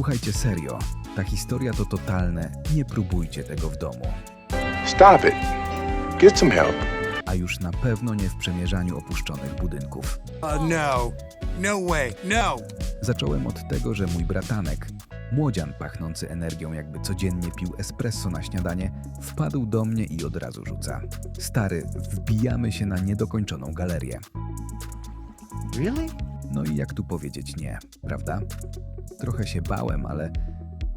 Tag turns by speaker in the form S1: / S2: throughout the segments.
S1: Słuchajcie serio, ta historia to totalne, nie próbujcie tego w domu.
S2: Stop it. Get some help.
S1: A już na pewno nie w przemierzaniu opuszczonych budynków.
S3: Uh, no. No way. No.
S1: Zacząłem od tego, że mój bratanek, młodzian pachnący energią, jakby codziennie pił espresso na śniadanie, wpadł do mnie i od razu rzuca. Stary, wbijamy się na niedokończoną galerię.
S4: Really?
S1: No i jak tu powiedzieć nie, prawda? Trochę się bałem, ale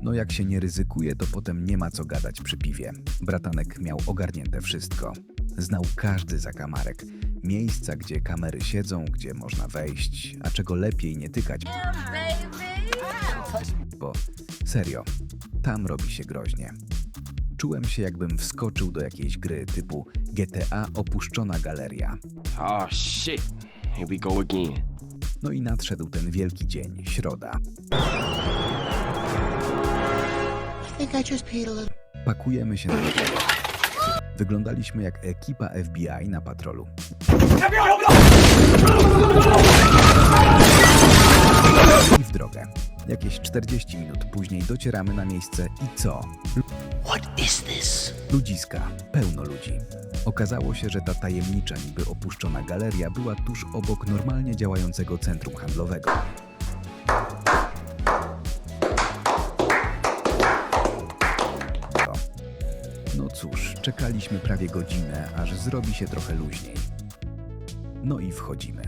S1: no jak się nie ryzykuje, to potem nie ma co gadać przy piwie. Bratanek miał ogarnięte wszystko. Znał każdy zakamarek. Miejsca, gdzie kamery siedzą, gdzie można wejść, a czego lepiej nie tykać, bo serio, tam robi się groźnie. Czułem się, jakbym wskoczył do jakiejś gry typu GTA Opuszczona Galeria.
S4: Oh shit. Here we go again.
S1: No i nadszedł ten wielki dzień, środa. Pakujemy się na drogę. Wyglądaliśmy jak ekipa FBI na patrolu. I w drogę. Jakieś 40 minut później docieramy na miejsce i co?
S5: What is this?
S1: Ludziska, pełno ludzi. Okazało się, że ta tajemnicza, niby opuszczona galeria była tuż obok normalnie działającego centrum handlowego. No. Cóż, czekaliśmy prawie godzinę, aż zrobi się trochę luźniej. No i wchodzimy.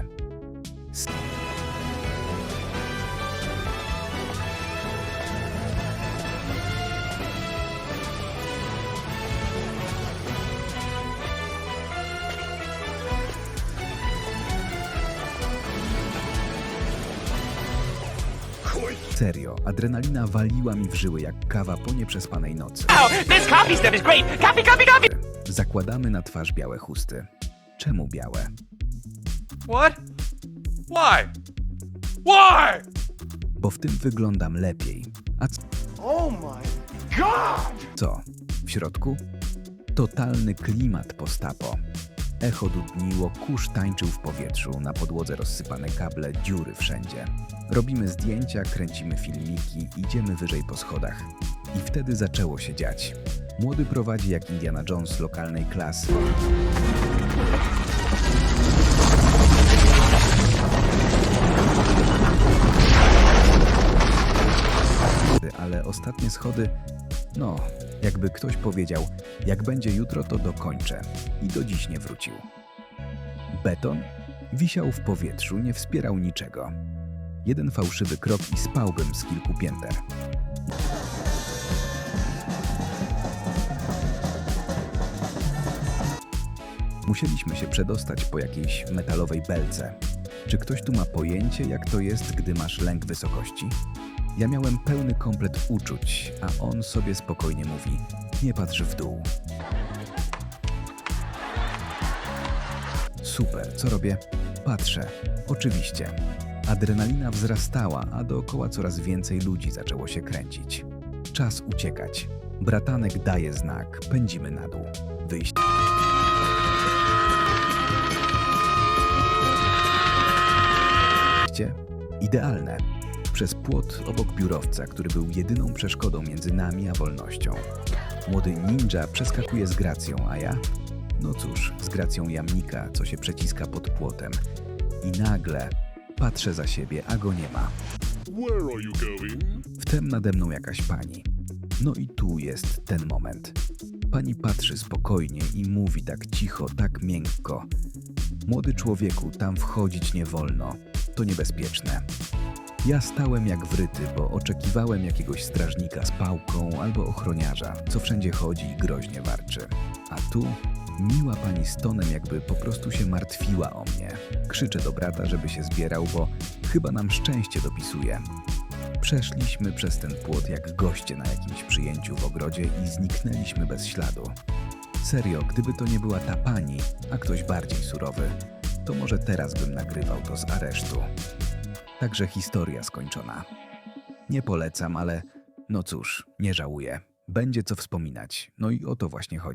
S1: Serio, adrenalina waliła mi w żyły jak kawa po nieprzespanej nocy.
S6: Oh, this coffee stuff is great. Coffee, coffee, coffee.
S1: Zakładamy na twarz białe chusty. Czemu białe?
S3: What? Why? Why?
S1: Bo w tym wyglądam lepiej. A c-
S3: Oh my god!
S1: co? W środku? Totalny klimat postapo. Echo dudniło, kurz tańczył w powietrzu, na podłodze rozsypane kable, dziury wszędzie. Robimy zdjęcia, kręcimy filmiki, idziemy wyżej po schodach. I wtedy zaczęło się dziać. Młody prowadzi jak Indiana Jones lokalnej klasy. ale ostatnie schody, no, jakby ktoś powiedział, jak będzie jutro, to dokończę. I do dziś nie wrócił. Beton wisiał w powietrzu, nie wspierał niczego. Jeden fałszywy krok i spałbym z kilku pięter. Musieliśmy się przedostać po jakiejś metalowej belce. Czy ktoś tu ma pojęcie, jak to jest, gdy masz lęk wysokości? Ja miałem pełny komplet uczuć, a on sobie spokojnie mówi: Nie patrz w dół. Super, co robię? Patrzę. Oczywiście. Adrenalina wzrastała, a dookoła coraz więcej ludzi zaczęło się kręcić. Czas uciekać. Bratanek daje znak, pędzimy na dół. Wyjście idealne. Przez płot obok biurowca, który był jedyną przeszkodą między nami a wolnością. Młody ninja przeskakuje z gracją, a ja? No cóż, z gracją jamnika, co się przeciska pod płotem. I nagle patrzę za siebie, a go nie ma. Wtem nade mną jakaś pani. No i tu jest ten moment. Pani patrzy spokojnie i mówi tak cicho, tak miękko. Młody człowieku, tam wchodzić nie wolno. To niebezpieczne. Ja stałem jak wryty, bo oczekiwałem jakiegoś strażnika z pałką albo ochroniarza, co wszędzie chodzi i groźnie warczy. A tu miła pani z tonem, jakby po prostu się martwiła o mnie. Krzyczę do brata, żeby się zbierał, bo chyba nam szczęście dopisuje. Przeszliśmy przez ten płot jak goście na jakimś przyjęciu w ogrodzie i zniknęliśmy bez śladu. Serio, gdyby to nie była ta pani, a ktoś bardziej surowy, to może teraz bym nagrywał to z aresztu. Także historia skończona. Nie polecam, ale no cóż, nie żałuję. Będzie co wspominać. No i o to właśnie chodzi.